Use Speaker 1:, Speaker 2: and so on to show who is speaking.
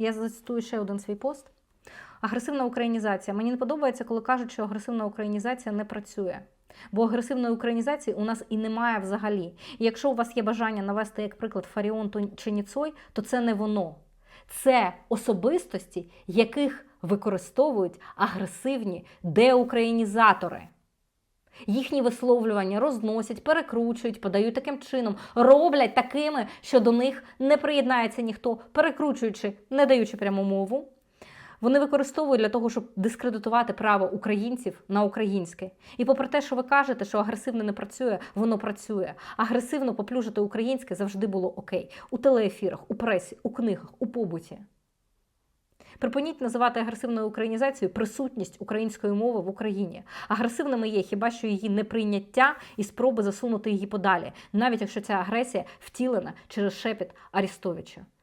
Speaker 1: Я зацитую ще один свій пост. Агресивна українізація. Мені не подобається, коли кажуть, що агресивна українізація не працює. Бо агресивної українізації у нас і немає взагалі. І якщо у вас є бажання навести як приклад Фаріон чи Ніцой, то це не воно. Це особистості, яких використовують агресивні деукраїнізатори. Їхні висловлювання розносять, перекручують, подають таким чином, роблять такими, що до них не приєднається ніхто, перекручуючи, не даючи пряму мову. Вони використовують для того, щоб дискредитувати право українців на українське. І попри те, що ви кажете, що агресивно не працює, воно працює. Агресивно поплюжити українське завжди було окей. У телеефірах, у пресі, у книгах, у побуті. Припиніть називати агресивною українізацією присутність української мови в Україні. Агресивними є хіба що її неприйняття і спроби засунути її подалі, навіть якщо ця агресія втілена через шепіт Арістовича.